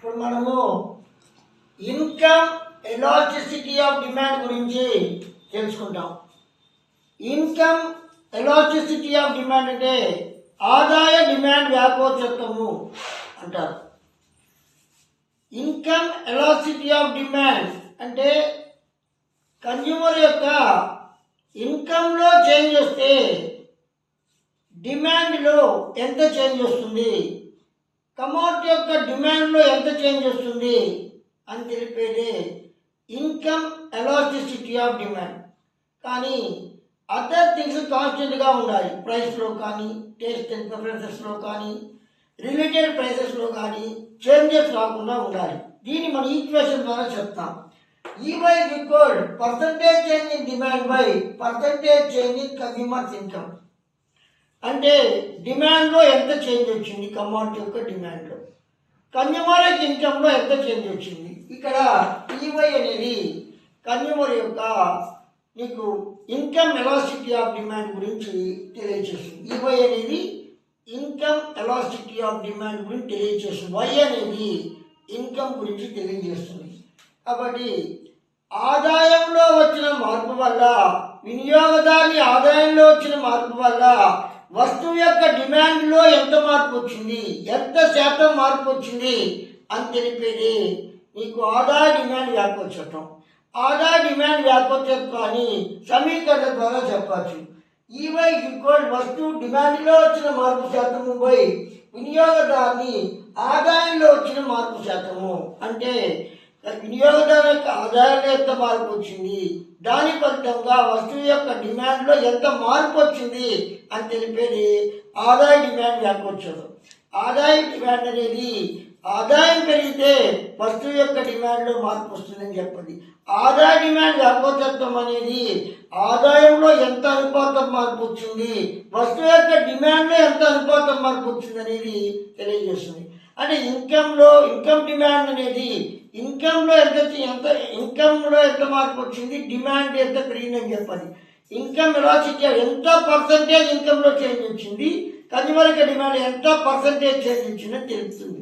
ఇప్పుడు మనము income elasticity of demand గురించి తెలుసుకుంటాం. ఇన్కమ్ ఎలాస్టిసిటీ ఆఫ్ డిమాండ్ అంటే ఆదాయ డిమాండ్ వ్యాపోత్సత్వము అంటారు. ఇన్కమ్ ఎలాసిటీ ఆఫ్ డిమాండ్ అంటే కన్జ్యూమర్ యొక్క ఇన్కంలో చేంజ్ వస్తే డిమాండ్లో ఎంత చేంజ్ వస్తుంది? కమోడిటీ యొక్క డిమాండ్లో ఎంత చేంజ్ వస్తుంది? అని తెలిపేది ఇన్కమ్ ఎలాస్టిసిటీ ఆఫ్ డిమాండ్. కానీ అదర్ థింగ్స్ కాన్స్టెంట్గా ఉండాలి. ప్రైస్లో కానీ టేస్ట్ అండ్ ప్రిఫరెన్సెస్లో కానీ రిలేటెడ్ ప్రైసెస్లో కానీ చేంజెస్ రాకుండా ఉండాలి. దీన్ని మన ఈక్వేషన్ ద్వారా చెప్తాం. E Y equal percentage change in demand by percentage change in consumers income అంటే డిమాండ్లో ఎంత చేంజ్ వచ్చింది? కమాడిటీ యొక్క డిమాండ్లో. కన్జ్యూమర్ ఇన్కమ్లో ఇన్కంలో ఎంత చేంజ్ వచ్చింది? ఇక్కడ ఈవై అనేది కన్జ్యూమర్ యొక్క మీకు ఇన్కమ్ ఎలాసిటీ ఆఫ్ డిమాండ్ గురించి తెలియజేస్తుంది. ఈవై అనేది ఇన్కమ్ ఎలాసిటీ ఆఫ్ డిమాండ్ గురించి తెలియజేస్తుంది. వై అనేది ఇన్కమ్ గురించి తెలియజేస్తుంది. కాబట్టి ఆదాయంలో వచ్చిన మార్పు వల్ల వినియోగదారుని ఆదాయంలో వచ్చిన మార్పు వల్ల వస్తువు యొక్క డిమాండ్లో ఎంత మార్పు వచ్చింది? ఎంత శాతం మార్పు వచ్చింది? అని తెలిపేది నీకు ఆదాయ డిమాండ్ వ్యాకోచటం ఆదాయ డిమాండ్ వ్యాకోచత్వాన్ని సమీకరణ ద్వారా చెప్పచ్చు. ఈవై ఈక్వల్ వస్తువు డిమాండ్లో వచ్చిన మార్పు శాతము బై వినియోగదారుని ఆదాయంలో వచ్చిన మార్పు శాతము అంటే వినియోగదారు యొక్క ఆదాయంలో ఎంత మార్పు వచ్చింది. దాని ఫలితంగా వస్తువు యొక్క డిమాండ్లో ఎంత మార్పు వచ్చింది అని తెలిపేది ఆదాయ డిమాండ్ వ్యాకోచం ఆదాయ డిమాండ్ అనేది ఆదాయం పెరిగితే వస్తువు యొక్క డిమాండ్లో మార్పు వస్తుందని చెప్పండి. ఆదాయ డిమాండ్ వ్యాపోతత్వం అనేది ఆదాయంలో ఎంత అనుపాతం మార్పు వచ్చింది వస్తువు యొక్క డిమాండ్లో ఎంత అనుపాతం మార్పు వచ్చింది అనేది తెలియజేస్తుంది. అంటే ఇన్కంలో ఇన్కమ్ డిమాండ్ అనేది ఇన్కంలో ఎంత ఎంత ఇన్కంలో ఎంత మార్పు వచ్చింది డిమాండ్ ఎంత పెరిగిందని చెప్పాలి. ఇన్కమ్ వెలాసిటీ ఎంత పర్సంటేజ్ ఇన్కంలో చేంజ్ వచ్చింది కన్జ్యూమర్ డిమాండ్ ఎంత పర్సంటేజ్ చేంజ్ వచ్చిందని తెలుస్తుంది.